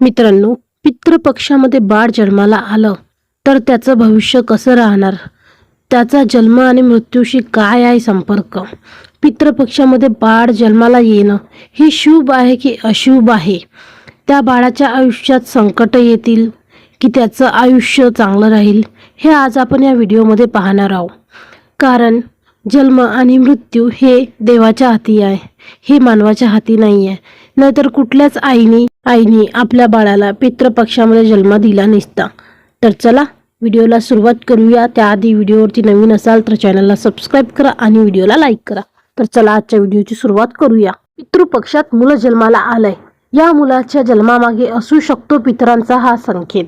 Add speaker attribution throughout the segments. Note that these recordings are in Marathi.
Speaker 1: मित्रांनो पितृपक्षामध्ये बाळ जन्माला आलं तर त्याचं भविष्य कसं राहणार? त्याचा जन्म आणि मृत्यूशी काय आहे संपर्क? पितृपक्षामध्ये बाळ जन्माला येणं हे शुभ आहे की अशुभ आहे? त्या बाळाच्या आयुष्यात संकट येतील की त्याचं आयुष्य चांगलं राहील? हे आज आपण या व्हिडिओमध्ये पाहणार आहोत. कारण जन्म आणि मृत्यू हे देवाच्या हाती आहे. हे मानवाच्या हाती नाही आहे नाहीतर कुठल्याच आईने आईने आपल्या बाळाला पितृपक्षामध्ये जन्म दिला नसता. तर चला व्हिडिओला सुरुवात करूया. त्याआधी व्हिडिओवरती नवीन असाल तर चॅनलला सबस्क्राईब करा आणि व्हिडिओला लाईक करा. तर चला आजच्या व्हिडिओची सुरुवात करूया. पितृपक्षात मुलं जन्माला आलंय. या मुलाच्या जन्मामागे असू शकतो पितरांचा हा संकेत.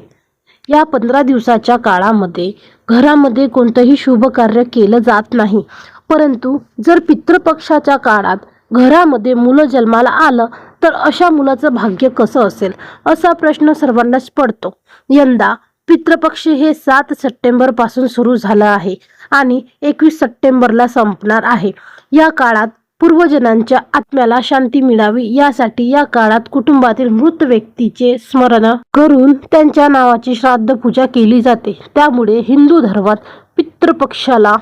Speaker 1: या पंधरा दिवसाच्या काळामध्ये घरामध्ये कोणतंही शुभ कार्य केलं जात नाही. परंतु जर पितृपक्षाच्या काळात घरामध्ये मुलं जन्माला आलं तर अशा मुलाचं भाग्य कसं असेल? असा प्रश्न सर्वांनाच पडतो. यंदा पितृपक्ष हे सात सप्टेंबरपासून सुरू झालं आहे आणि एकवीस सप्टेंबरला संपणार आहे. या काळात पूर्वजनांच्या आत्म्याला शांती मिळावी यासाठी या काळात कुटुंबातील मृत व्यक्तीचे स्मरण करून त्यांच्या नावाची श्राद्ध पूजा केली जाते. त्यामुळे हिंदू धर्मात पितृपक्षाला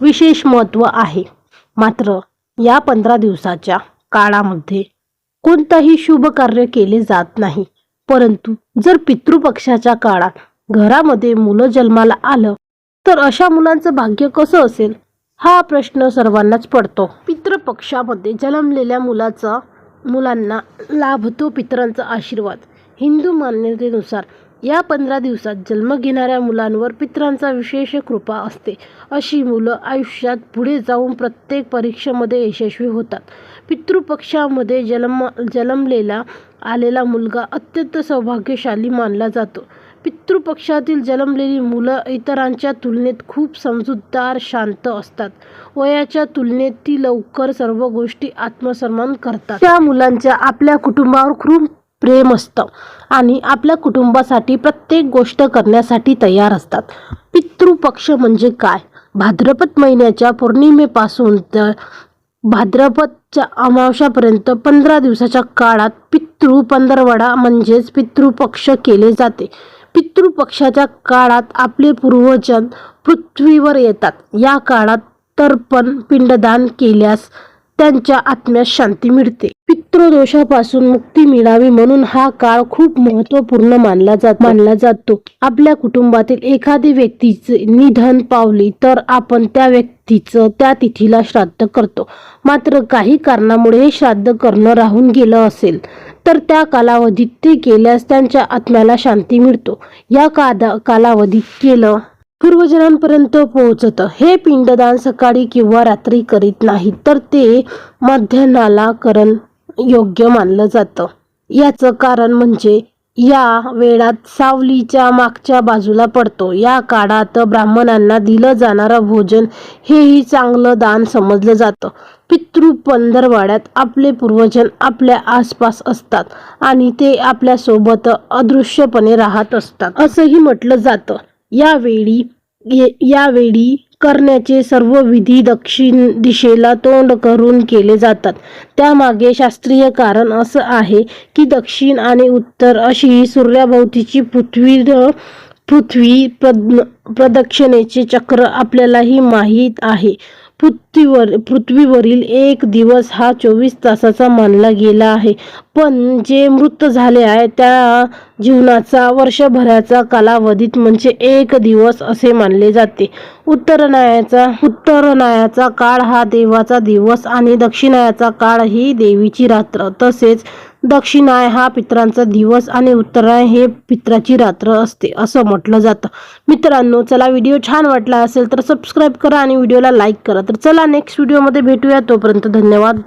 Speaker 1: विशेष महत्त्व आहे. मात्र या पंधरा दिवसाच्या काळामध्ये कोणतंही शुभ कार्य केले जात नाही. परंतु जर पितृपक्षाच्या काळात घरामध्ये मुलं जन्माला आलं तर अशा मुलांचं भाग्य कसं असेल? हा प्रश्न सर्वांनाच पडतो. पितृपक्षामध्ये जन्मलेल्या मुलाचा मुलांना लाभतो पितरांचा आशीर्वाद. हिंदू मान्यतेनुसार या पंधरा दिवसात जन्म घेणाऱ्या मुलांवर पितरांचा विशेष कृपा असते. अशी मुलं आयुष्यात पुढे जाऊन प्रत्येक परीक्षेमध्ये यशस्वी होतात. पितृपक्षामध्ये जन्म जन्मलेला आलेला मुलगा अत्यंत सौभाग्यशाली मानला जातो. पितृपक्षातील जन्मलेली मुलं इतरांच्या तुलनेत खूप समजूतदार शांत असतात. वयाच्या तुलनेत ती लवकर सर्व गोष्टी आत्मसन्मान करतात. त्या मुलांच्या आपल्या कुटुंबावर खूप प्रेम असतं आणि आपल्या कुटुंबासाठी प्रत्येक गोष्ट करण्यासाठी तयार असतात. पितृपक्ष म्हणजे काय? भाद्रपद महिन्याच्या पौर्णिमेपासून तर भाद्रपदच्या अमावशापर्यंत पंधरा दिवसाच्या काळात पितृ पंधरवडा म्हणजेच पितृपक्ष केले जाते. पितृपक्षाच्या काळात आपले पूर्वजन पृथ्वीवर येतात. या काळात तर्पण पिंडदान केल्यास त्यांच्या आत्म्यास शांती मिळते. पितृदोषापासून मुक्ती मिळावी म्हणून हा काळ खूप महत्त्वपूर्ण मानला जात. मानला जातो. आपल्या कुटुंबातील एखादी व्यक्तीचे निधन पावली तर आपण त्या व्यक्तीचं त्या तिथीला श्राद्ध करतो. मात्र काही कारणामुळे हे श्राद्ध करणं राहून गेलं असेल तर त्या कालावधीत ते केल्यास त्यांच्या आत्म्याला शांती मिळतो. या कादा कालावधीत केलं पूर्वजनांपर्यंत पोहोचतं. हे पिंडदान सकाळी किंवा रात्री करीत नाही तर ते मध्यान्हाला करण योग्य मानलं जातं. याचं कारण म्हणजे या वेळात सावलीच्या मागच्या बाजूला पडतो. या काळात ब्राह्मणांना दिलं जाणारं भोजन हेही चांगलं दान समजलं जातं. पितृ पंधरवाड्यात आपले पूर्वजन आपल्या आसपास असतात आणि ते आपल्यासोबत अदृश्यपणे राहत असतात असंही म्हटलं जातं. यावेळी यावेळी करण्याचे सर्व विधी दक्षिण दिशेला तोंड करून केले जातात. त्यामागे शास्त्रीय कारण असं आहे की दक्षिण आणि उत्तर अशी सूर्याभोवतीची पृथ्वी पृथ्वी प्रद प्रदक्षिणेचे चक्र आपल्यालाही माहीत आहे. पृथ्वीवर पृथ्वीवरील एक दिवस हा चोवीस तासाचा मानला गेला आहे. पण जे मृत झाले आहे त्या जीवनाचा वर्षभराचा कालावधीत म्हणजे एक दिवस असे मानले जाते. उत्तरनायाचा उत्तरनायाचा काळ हा देवाचा दिवस आणि दक्षिणायाचा काळ ही देवीची रात्र. तसेच दक्षिणाय हा पित्रांचा दिवस आणि उत्तराय हे पित्राची रात्र असते असं म्हटलं जातं. मित्रांनो चला व्हिडिओ छान वाटला असेल तर सबस्क्राईब करा आणि व्हिडिओला लाईक करा. तर चला नेक्स्ट व्हिडिओमध्ये भेटूया. तोपर्यंत धन्यवाद.